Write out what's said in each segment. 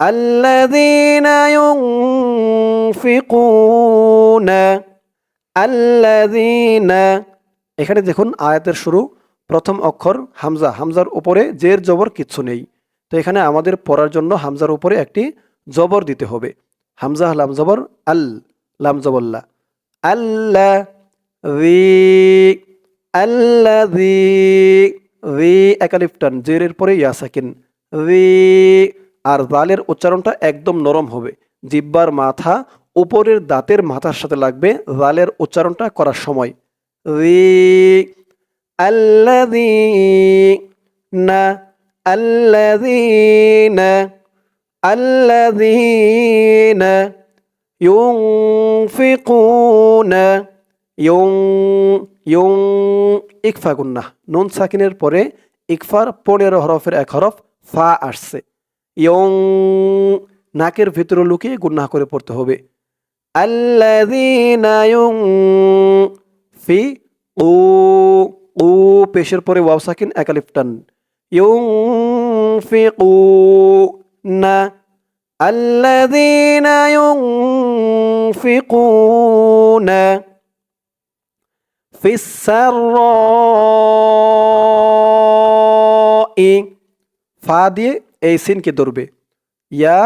الذين ينفقون الذين এখানে দেখুন আয়াতের শুরু প্রথম অক্ষর হামজা হামজার উপরে জের জবর কিচ্ছু নেই তো এখানে আমাদের পড়ার জন্য হামজার উপরে একটি জবর দিতে হবে হামজা লাম জবর আল লাম জবল্লা আল্লাহ আল্লাযী রি একালিফটান জেরের পরে ইয়া সাকিন রি আর জালের উচ্চারণটা একদম নরম হবে। জিব্বার মাথা উপরের দাঁতের মাথার সাথে লাগবে জালের উচ্চারণটা করার সময়। রি আল্লাযী না, আল্লাযীনা আল্লাযীনা ইউনফিকুনা ইউং ইউং ইকফা গুন্না নুন সাকিনের পরে ইকফার পনেরো হরফের এক হরফ ফা আসছে। ইয়ং নাকের ভিতরে লুকিয়ে গুন্না করে পড়তে হবে আল্লাযীনা ইউং ফি উ উ পেশের পরে ওয়াও সাকিন একালিফ টান ইউং ফি উ না الذين ينفقون في السراء ফা দিয়ে এই সিনকে ধরবে। ইয়া,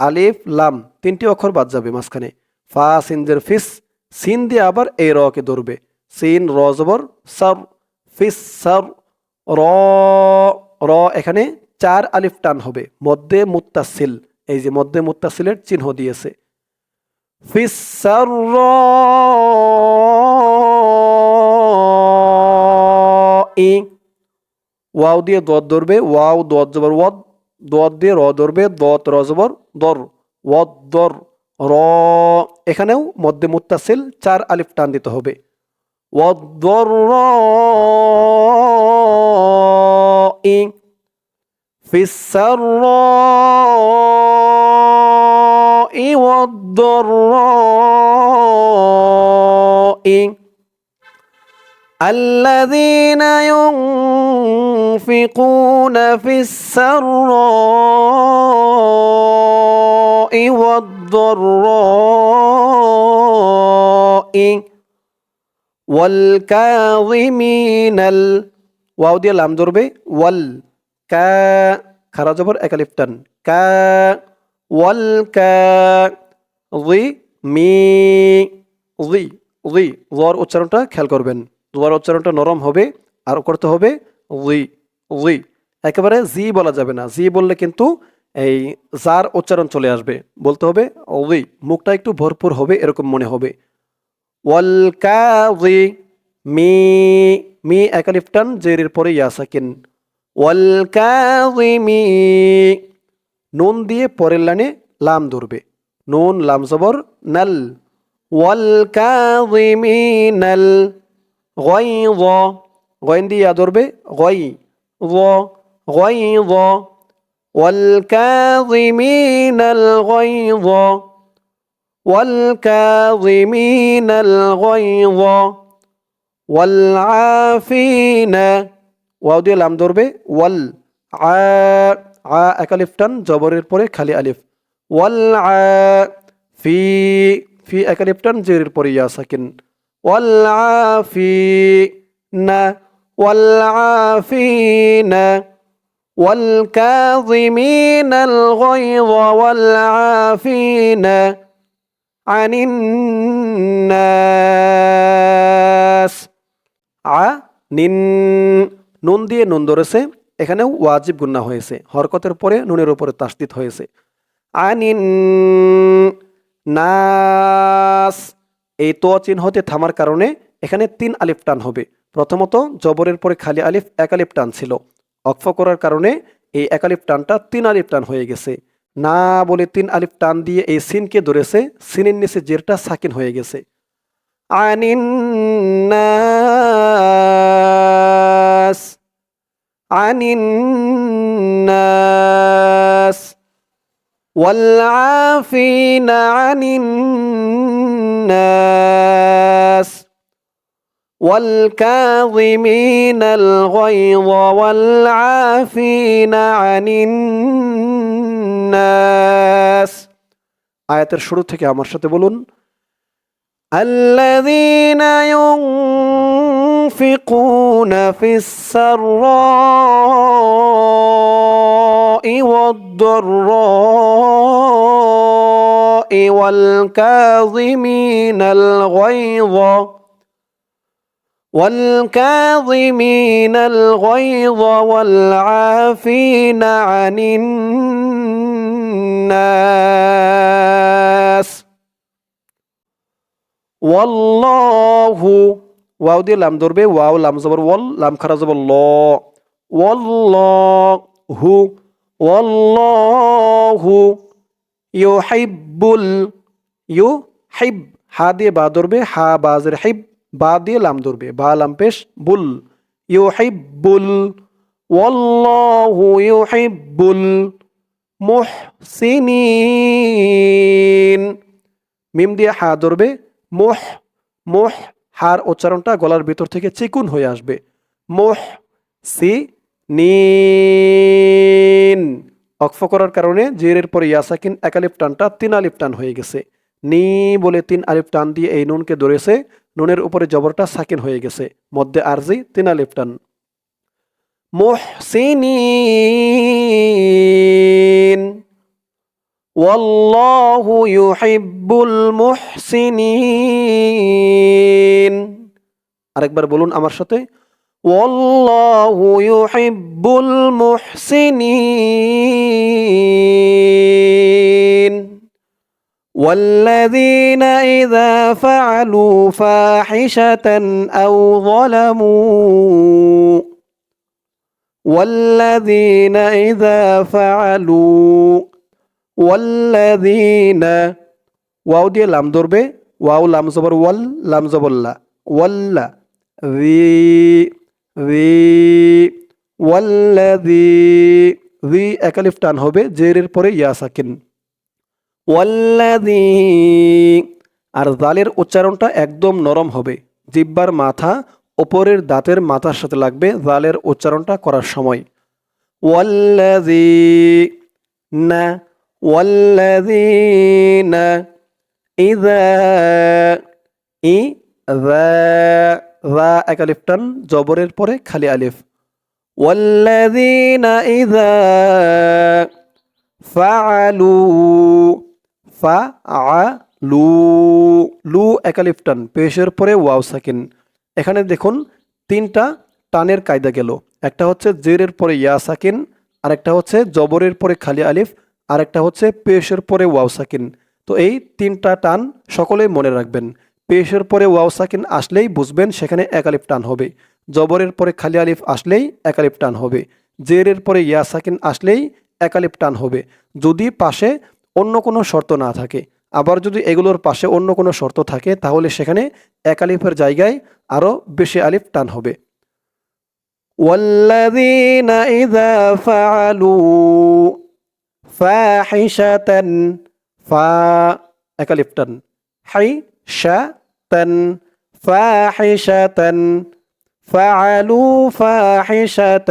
আলিফ, লাম তিনটি অক্ষর বাদ যাবে মাঝখানে। ফা, সিনদের ফিস, সিন দিয়ে আবার এই রকে ধরবে। সিন, র, জবর, সর, ফিস, সর, র র এখানে চার আলিফ টান হবে। মধ্যে মুত্তাসিল, এই যে মধ্যে মুত্তাসিলের চিহ্ন দিয়েছে। ফিস, সর ই, ওয়াও দিয়ে দদ ধরবে। ওয়াও দদ জবর, ওয়াদ দদ দিয়ে র ধরবে দত র জবর, দর দর, র। এখানেও মধ্যে মুত্তাসিল চার আলিফ টান দিতে হবে। ওয়াদ দর, র, ই। ফিসার ই। الذين ينفقون في السراء والضراء والكاظمين ال واو দিয়ে লাম ধরবে ওয়াল কা খারা জবর একালিফটান কা ওয়াল কা জি মি জি জি জর উচ্চারণটা খেয়াল করবেন জোয়ার উচ্চারণটা নরম হবে, আর করতে হবে উই উই একেবারে জি বলা যাবে না। জি বললে কিন্তু এই জার উচ্চারণ চলে আসবে। বলতে হবে উই মুখটা একটু ভরপুর হবে, এরকম মনে হবে। ওয়াল কাজি মি মি একালিফটান জেরের পরে ইয়াসাকিন। ওয়াল কাজিমি নুন দিয়ে পরের লাইনে লাম ধরবে। নুন, লাম জবর নাল। ওয়াল কাজিমিনাল غيظ غين دي يضرب غي ظ غيظ والكاظمين الغيظ والكاظمين الغيظ والعافين ওয়াও দিয়ে লাম ধরবে ওয়াল আ আ একালিফটান জবরের পরে খালি আলিফ ওয়াল আ ফি ফি একালিফটান জেরের পরে ইয়া সাকিন والعافين والعافين والكاظمين الغيظ والعافين عن الناس নিন নুন দিয়ে নুন ধরেছে এখানেও ওয়াজিব গুন্না হয়েছে হরকতের পরে নুনের উপরে তাসদিত হয়েছে আনিন নাস এই তো চিহ্নতে থামার কারণে এখানে তিন আলিফ টান হবে প্রথমত জবরের পরে খালি আলিফ এক আলিফ টান ছিল অক্ফ করার কারণে এই এক আলিফ টানটা তিন আলিফ টান হয়ে গেছে না বলে তিন আলিফ টান দিয়ে এই সিনকে ধরেছে সিনের নিচে জেরটা সাকিন হয়ে গেছে আনিন্নাস আনিন্নাস والعافين عن الناس والكاظمين الغيظ والعافين عن الناس আয়াতের শুরু থেকে আমার সাথে বলুন الذين ينفقون ينفقون في السراء والضراء والكاظمين الغيظ والكاظمين الغيظ والعافين عن الناس والله ওয়াও দিয়ে লাম ধরবে, ওয়াও, লাম জবর, ওয়াল, লাম খারা জবর, ল। ওয়াল্লাহু ওয়াল্লাহু ইউহিব্বুল, ইউহিব, হা দিয়ে বা ধরবে, হা বাজের হিব, বা দিয়ে লাম ধরবে, বা লাম পেশ, বুল, ইউহিব্বুল, ওয়াল্লাহু ইউহিব্বুল মুহসিনিন। মিম দিয়ে হা ধরবে, মোহ মোহ হার উচ্চারণটা গলার ভিতর থেকে চিকুন হয়ে আসবে মোহ সি নিন অক্ফ করার কারণে জেরের পরে ইয়াসাকিন একালিপ টানটা তিন আলিফ টান হয়ে গেছে নি বলে তিন আলিফ টান দিয়ে এই নুনকে ধরেছে নুনের উপরে জবরটা সাকিন হয়ে গেছে মধ্যে আরজি তিন আলিফ টান মুহসিনিন والله يحب المحسنين আরেকবার বলুন আমার সাথে والله يحب المحسنين والذين إذا فعلوا فاحشة أو ظلموا والذين إذا فعلوا ওয়াল্লাযীনা ওয়াও দিয়ে লাম ধরবে ওয়াও লাম জবর ওয়াল লাম জবল্লা ওয়াল্লা রি রি ওয়াল্লাযী রি একালিফ টান হবে জেরের পরে ইয়া সাকিন ওয়াল্লাযী আর জালের উচ্চারণটা একদম নরম হবে জিব্বার মাথা ওপরের দাঁতের মাথার সাথে লাগবে জালের উচ্চারণটা করার সময় ওয়াল্লাযী না والذين إذا إذا ذا এক আলিফ টান জবরের পরে খালি আলিফ والذين إذا فعلوا فعلوا লু এক আলিফ টান পেশের পরে ওয়াও সাকিন এখানে দেখুন তিনটা টানের কায়দা গেল একটা হচ্ছে জেরের পরে ইয়া সাকিন আর একটা হচ্ছে জবরের পরে খালি আলিফ আরেকটা হচ্ছে পেশের পরে ওয়াও সাকিন তো এই তিনটা টান সকলেই মনে রাখবেন পেশের পরে ওয়াও সাকিন আসলেই বুঝবেন সেখানে একালিফ টান হবে জবরের পরে খালি আলিফ আসলেই একালিফ টান হবে জেরের পরে ইয়া সাকিন আসলেই একালিফ টান হবে যদি পাশে অন্য কোনো শর্ত না থাকে আবার যদি এগুলোর পাশে অন্য কোনো শর্ত থাকে তাহলে সেখানে একালিফের জায়গায় আরও বেশি আলিফ টান হবে والذين إذا فعلوا فاحشة فا أكلفتن حيشة فاحشة فعلوا فاحشة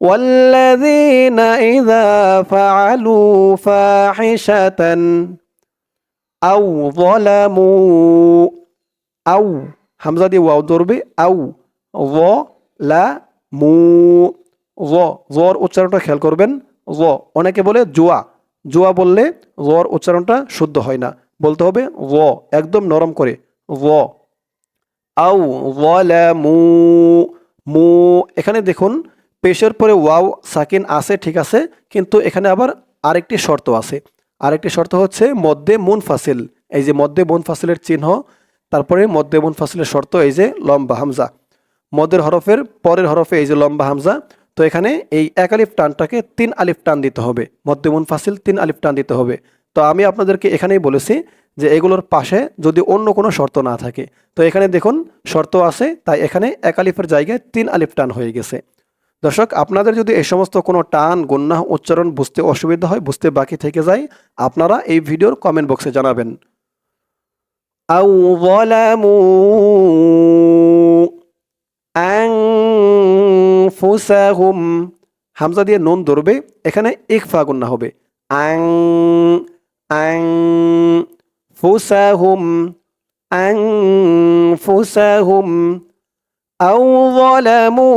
والذين إذا فعلوا فاحشة أو ظلموا أو হামজা দিয়ে ওয়াও ধরবে আউ জ লা মু জ জর উচ্চারণটা খেয়াল করবেন জ অনেকে বলে জোয়া জোয়া বললে জর উচ্চারণটা শুদ্ধ হয় না বলতে হবে ও, একদম নরম করে, ও। আউ মু মু। এখানে দেখুন, পেশের পরে ওয়াও, সাকিন আছে, ঠিক আছে, কিন্তু এখানে আবার আরেকটি শর্ত আছে। আরেকটি শর্ত হচ্ছে মধ্যে মুন ফাসিল এই যে মধ্যে মুন ফাসিলের চিহ্ন, তারপরে মধ্যে মুন ফাসিলের শর্ত, এই যে লম্বা হামজা। মদের হরফের পরের হরফে এই যে লম্বা হামজা, তো এখানে এই এক আলিফ টানটাকে তিন আলিফ টান দিতে হবে। মধ্যে মুন ফাসিল তিন আলিফ টান দিতে হবে। তো আমি আপনাদেরকে এখানেই বলেছি যে এগুলোর পাশে যদি অন্য কোনো শর্ত না থাকে, তো এখানে দেখুন শর্ত আছে, তাই এখানে এক আলিফের জায়গায় তিন আলিফ টান হয়ে গেছে। দর্শক, আপনাদের যদি এই সমস্ত কোনো টান গন্যা উচ্চারণ বুঝতে অসুবিধা হয়, বুঝতে বাকি থেকে যায়, আপনারা এই ভিডিওর কমেন্ট বক্সে জানাবেন। আউ হামজা দিয়ে নুন ধরবে, এখানে ইকফা গুন্না হবে। আং أنفسهم أنفسهم أو ظلموا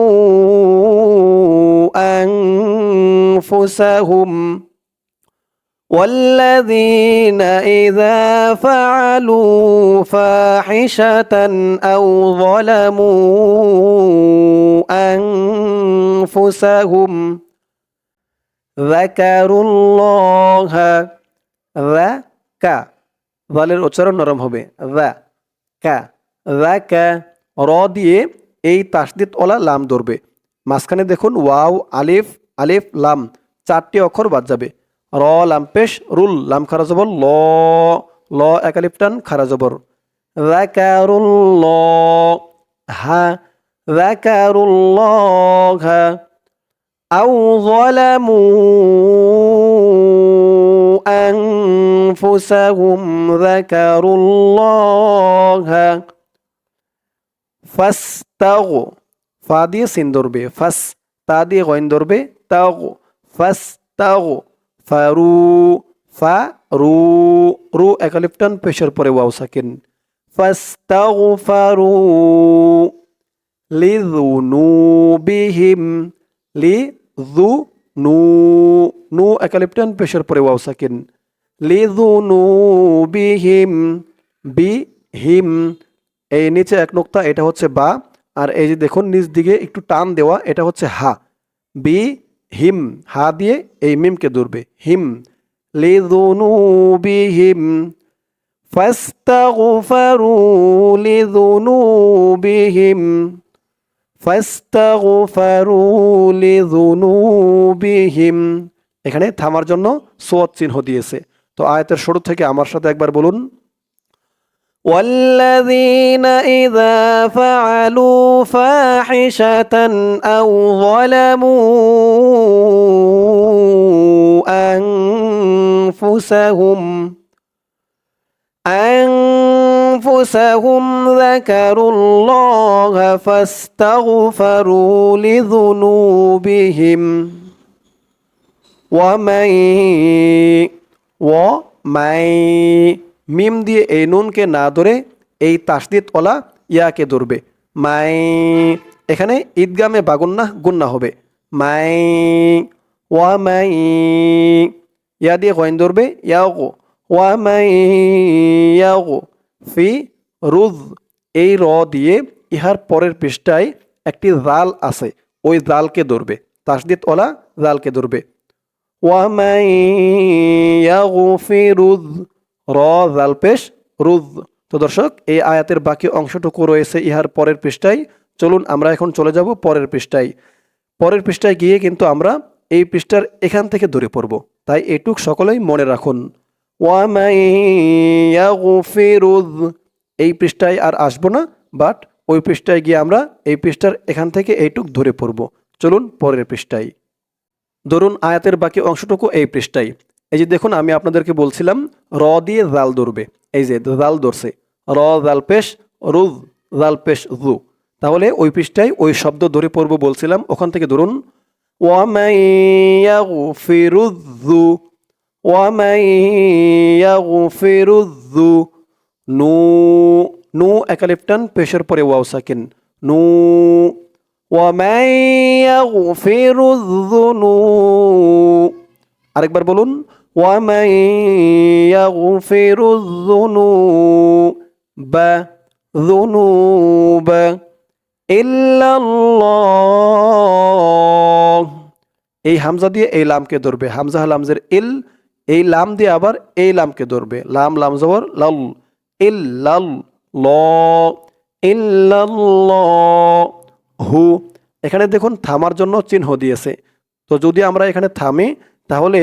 أنفسهم. والذين إذا فعلوا فاحشة أو ظلموا أنفسهم ذكروا الله ذكا ভালের উচ্চারণ নরম হবে দা কা দা কা র দিয়ে এই তাসদিদ ওলা লাম ধরবে মাঝখানে দেখুন ওয়াও আলিফ আলিফ লাম চারটি অক্ষর বাদ যাবে র লাম পেশ রুল লাম খারা জবর ল ল একালিফ টান খারা জবর ذكروا হা ذكروا الله أو ظلموا أنفسهم ذكروا الله فاستغوا فادي سين دربي فاس تادي غين دربي تغوا فاستغوا فرو فرو رو أكاليبتن بشر بري واو ساكن فاستغفروا لذنوبهم সাকিন ফাস্তাগ ফারু লিযুনুবিহিম লি যু নু নু একালিপ্টন পেশের পরে ওয়াও সাকিন লিযুনুবিহিম বি হিম এই নিচে এক নোক্তা এটা হচ্ছে বা আর এই যে দেখুন নিচ দিকে একটু টান দেওয়া এটা হচ্ছে হা বি হিম হা দিয়ে এই মিমকে ধরবে হিম লিযুনুবিহিম فاستغفروا لذنوبهم فاستغفروا لذنوبهم এখানে থামার জন্য সোয়াত চিহ্ন দিয়েছে তো আয়াতের শুরু থেকে আমার সাথে একবার বলুন والذين إذا فعلوا فاحشة أو ظلموا أنفسهم أنفسهم ذكروا الله فاستغفروا لذنوبهم ومن ومن মিম দিয়ে এই নুনকে না ধরে এই তাসদিদ ওলা ইয়াকে ধরবে মাই এখানে ঈদগামে বাগুন্না গুন্না হবে মাই ওয়া মাই ইয়া দিয়ে কয়েন ধরবে ইয়াও ফি রুজ এই র দিয়ে ইহার পরের পৃষ্ঠায় একটি জাল আছে, ওই জালকে ধরবে। তাসদিত ওলা জালকে ধরবে। ফি রুজ র জাল পেশ রুজ তো দর্শক, এই আয়াতের বাকি অংশটুকু রয়েছে ইহার পরের পৃষ্ঠায়। চলুন আমরা এখন চলে যাব পরের পৃষ্ঠায়। পরের পৃষ্ঠায় গিয়ে কিন্তু আমরা এই পৃষ্ঠার এখান থেকে দূরে পড়ব। তাই এটুক সকলেই মনে রাখুন। এই পৃষ্ঠায় আর আসব না বাট ওই পৃষ্ঠায় গিয়ে আমরা এই পৃষ্ঠার এখান থেকে এইটুক ধরে পড়ব। চলুন পরের পৃষ্ঠায়। ধরুন আয়াতের বাকি অংশটুকু এই পৃষ্ঠায়। এই যে দেখুন, আমি আপনাদেরকে বলছিলাম র দিয়ে জাল ধরবে। এই যে জাল ধরছে, র জাল পেশ, রুজ জাল পেশ জু। তাহলে ওই পৃষ্ঠায় ওই শব্দ ধরে পড়ব বলছিলাম, ওখান থেকে ধরুন ওয়ামাইয়াগফিরুজ্জু ওয়ামাইয়াগফিরুজ্জু নু নু একালিপ্টান পেশের পরে ওয়াও সাকিন নু ومن يغفر الذنوب আরেকবার বলুন ومن يغفر الذنوب ذنوب إلا الله এই হামজা দিয়ে এই লামকে ধরবে হামজা লামজের ইল এই লাম দিয়ে আবার এই লামকে ধরবে। লাম লাম জবর, লাল। ইল লাল ল হু। এখানে দেখুন থামার জন্য চিহ্ন দিয়েছে। তো যদি আমরা এখানে থামি, তাহলে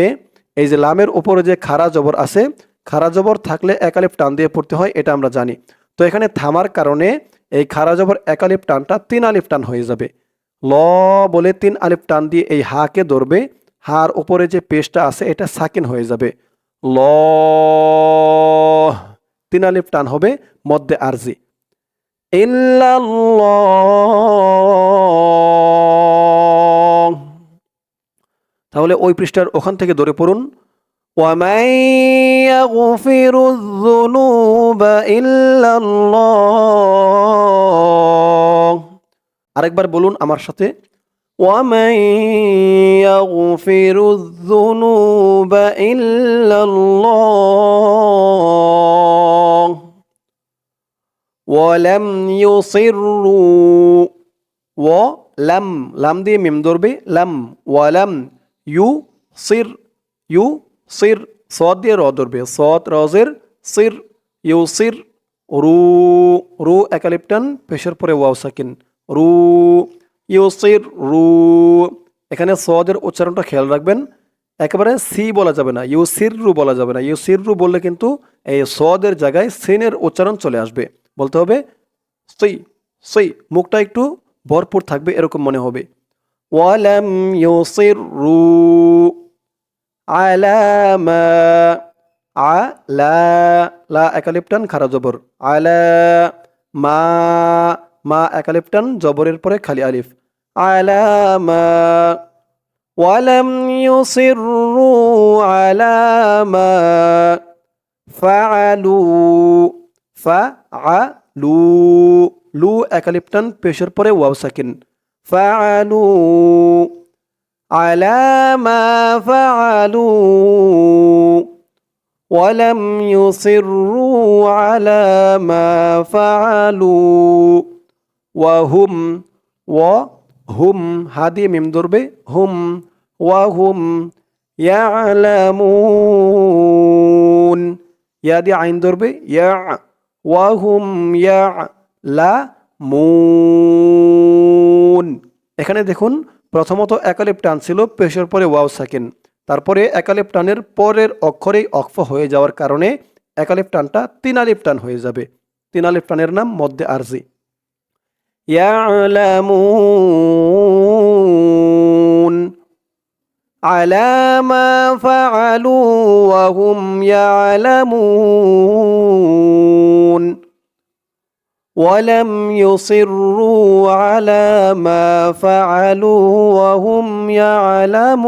এই যে লামের উপরে যে খারা জবর আছে, খারা জবর থাকলে একালিপ টান দিয়ে পড়তে হয়, এটা আমরা জানি। তো এখানে থামার কারণে এই খারা জবর একালিপ টানটা তিন আলিফ টান হয়ে যাবে। ল বলে তিন আলিফ টান দিয়ে এই হাকে ধরবে। হার উপরে যে পেশটা আছে এটা সাকিন হয়ে যাবে ল তিন আলিফ টান হবে মধ্যে আরজি ইল্লাল্লাহ তাহলে ওই পৃষ্ঠার ওখান থেকে ধরে পড়ুন ومن يغفر الذنوب إلا الله আরেকবার বলুন আমার সাথে ومن يغفر الذنوب الا الله ولم يصروا ولم لم دي ميم دربي لم ولم يصر يصر صاد دي را ضربه صاد رازر صر يصر رو رو اكاليبتن بشر پورے واو ساكن رو সাকিন রু এখানে সদের উচ্চারণটা খেয়াল রাখবেন। একেবারে সি বলা যাবে না ইউ সির রু বলা যাবে না। ইউ সির রু বললে কিন্তু এই সদের জায়গায় সিনের উচ্চারণ চলে আসবে। বলতে হবে সই সই মুখটা একটু ভরপুর থাকবে, এরকম মনে হবে। ওয়ালাম ইউসির রু আলামা আলা লা খারা জবর। আলা মা মা একালিপ্টান জবরের পরে খালি আলিফ। আলামা ولم يصروا على ما فعلوا فعلوا لو একালিপ্টান পেশের পরে ওয়াও সাকিন فعلوا على ما فعلوا ولم يصروا على ما فعلوا وهم হুম হা দিয়ে মিম ধরবে, হুম, ওয়া হুম ইয়ালামুন। ইয়া দিয়ে আইন ধরবে, ইয়া, ওয়া হুম ইয়া লা মুন এখানে দেখুন, প্রথমত একালেপ টান ছিল পেশর পরে ওয়াও সাকিন। তারপরে একালেপ টানের পরের অক্ষরেই অক্ষ হয়ে যাওয়ার কারণে একালেপ টানটা তিনালিপ টান হয়ে যাবে। তিনালেপ টানের নাম মধ্যে আরজি। يعلمون على ما فعلوا وهم يعلمون ولم يصروا على ما فعلوا وهم يعلمون